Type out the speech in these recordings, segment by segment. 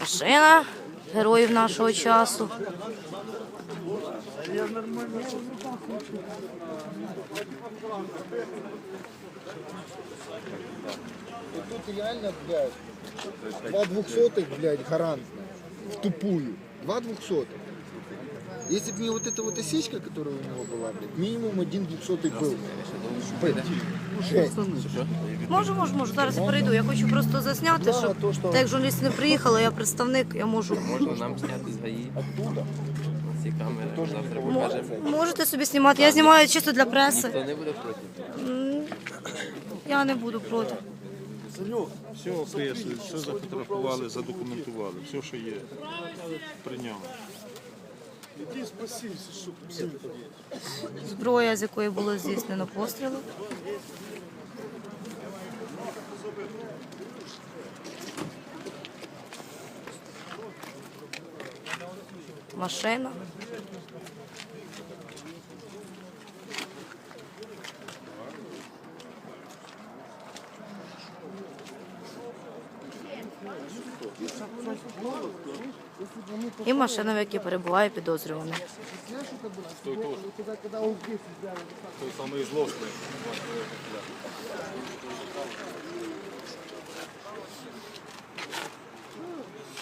Машина героїв нашого часу. Тут реально, блядь, два двухсотых, блядь, гарантно. В тупую. Два двухсотых. Если бы не вот эта вот осечка, которая у него была, блядь, минимум один двухсотый был. Блядь, Жесть. Можу, можу, можу. Зараз я перейду. Я хочу просто засняти, Да, щоб то, що- так як журналіст не приїхала, я представник, я можу. Можна нам зняти з ГАІ Оттуда. на ці камери. Завтра Мо- покажемо. Можете собі знімати. Я знімаю чисто для преси. Хто не буде проти? Я не буду проти. Все описують, все зафотографували, задокументували, все, що є при ньому. Зброя, з якої було здійснено постріли. Машина. І машина, в якій перебуває підозрюваний. Той самий злосний.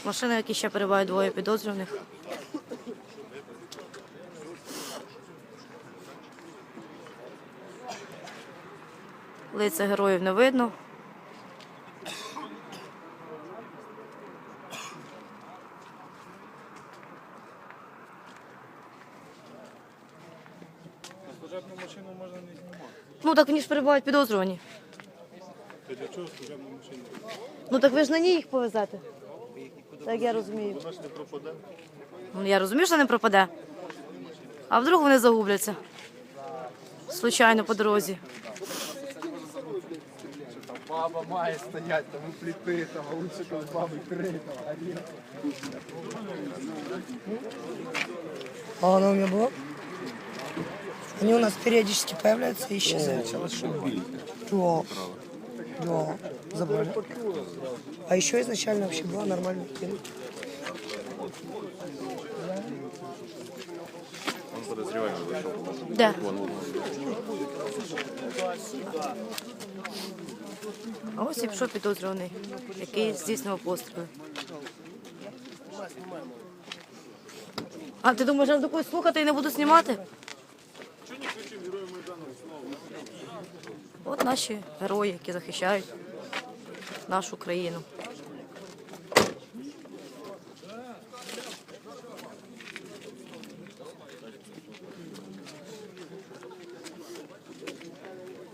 Машина, в якій ще перебувають двоє підозрюваних. Лиця героїв не видно. Служебну машину можна не знімати. Ну так вони ж перебувають підозрювані. Та для чого служебну машину? Ну так ви ж на ній їх повезете. Так я розумію. Вона ж не пропаде. Ну, Я розумію, що не пропаде. А вдруг вони загубляться? Случайно по дорозі. Баба має стоять, там у плиты, там, а лучше, коли баби три, там, А оно у меня было? Они у нас периодически появляются и исчезают. Да. Да. Забрали. А еще изначально вообще была нормальная тема. Он подозреваемый вийшов. Де? А ось і пішов підозрюваний, який здійснював постріли. А ти думаєш, я буду слухати і не буду знімати? От наші герої, які захищають нашу країну.